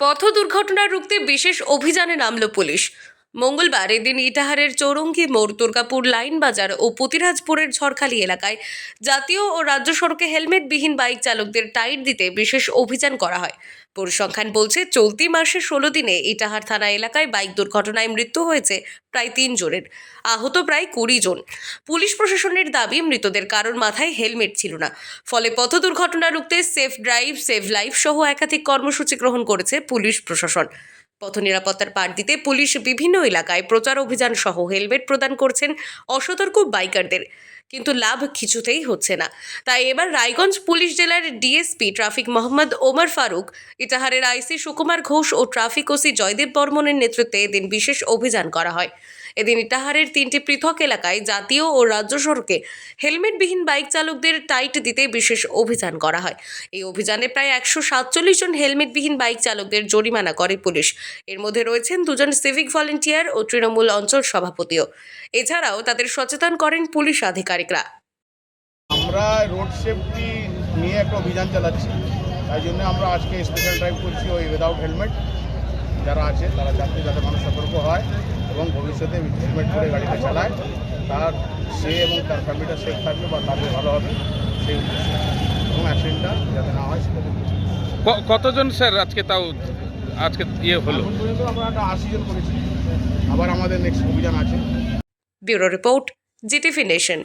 পথ দুর্ঘটনা রুখতে বিশেষ অভিযানে নামল পুলিশ। মঙ্গলবার এদিন ইটাহারের চৌরঙ্গি, মোড়, দুর্গাপুর লাইন বাজার ও পুতিরাজপুরের ঝড়খালি এলাকায় জাতীয় ও রাজ্য সড়কে হেলমেটবিহীন বাইক চালকদের টাইট দিতে বিশেষ অভিযান করা হয়। পরিসংখ্যান বলছে, চলতি মাসে ষোলো দিনে ইটাহার থানা এলাকায় বাইক দুর্ঘটনায় মৃত্যু হয়েছে প্রায় তিন জনের, আহত প্রায় কুড়ি জন। পুলিশ প্রশাসনের দাবি, মৃতদের কারোর মাথায় হেলমেট ছিল না। ফলে পথ দুর্ঘটনা রুখতে সেফ ড্রাইভ সেভ লাইফ সহ একাধিক কর্মসূচি গ্রহণ করেছে পুলিশ প্রশাসন। পথ নিরাপত্তার পাঠ দিতে পুলিশ বিভিন্ন এলাকায় প্রচার অভিযান সহ হেলমেট প্রদান করছেন অসতর্ক বাইকারদের। কিন্তু লাভ কিছুতেই হচ্ছে না। তাই এবার রায়গঞ্জ পুলিশ জেলার ডিএসপি ট্রাফিক মোহাম্মদ ওমর ফারুক, ইটাহারের আইসি সুকুমার ঘোষ ও ট্রাফিক ওসি জয়দেব বর্মনের নেতৃত্বে এদিন বিশেষ অভিযান করা হয়। এদিন ইটাহারের তিনটি পৃথক এলাকায় জাতীয় ও রাজ্য সড়কে হেলমেটবিহীন বাইক চালকদের টাইট দিতে বিশেষ অভিযান করা হয়। এই অভিযানে প্রায় একশো সাতচল্লিশ জন হেলমেটবিহীন বাইক চালকদের জরিমানা করে পুলিশ। এর মধ্যে রয়েছেন দুজন সিভিক ভলেন্টিয়ার ও তৃণমূল অঞ্চল সভাপতিও। এছাড়াও তাদের সচেতন করেন পুলিশ আধিকারিকরা। আমরা রোড সেফটি নিয়ে একটা অভিযান চালাচ্ছি। তাই জন্য আমরা আজকে স্পেশাল ড্রাইভ করছি ওই উইদাউট হেলমেট যারা আছে তারা যাতে যাতে মানুষ সতর্ক হয় এবং ভবিষ্যতে হেলমেট পরে গাড়িটা চালায়। তার সে এবং তার ফ্যামিলিটা সেফ থাকবে বা তাদের ভালো হবে সেই এবং অ্যাক্সিডেন্টটা যাতে না হয় সেটা কতজন স্যার আজকে তাও আজকে ইয়ে হলো? আমরা একটা আশি জন করেছি। আবার আমাদের নেক্সট অভিযান আছে। Bureau report GTV nation.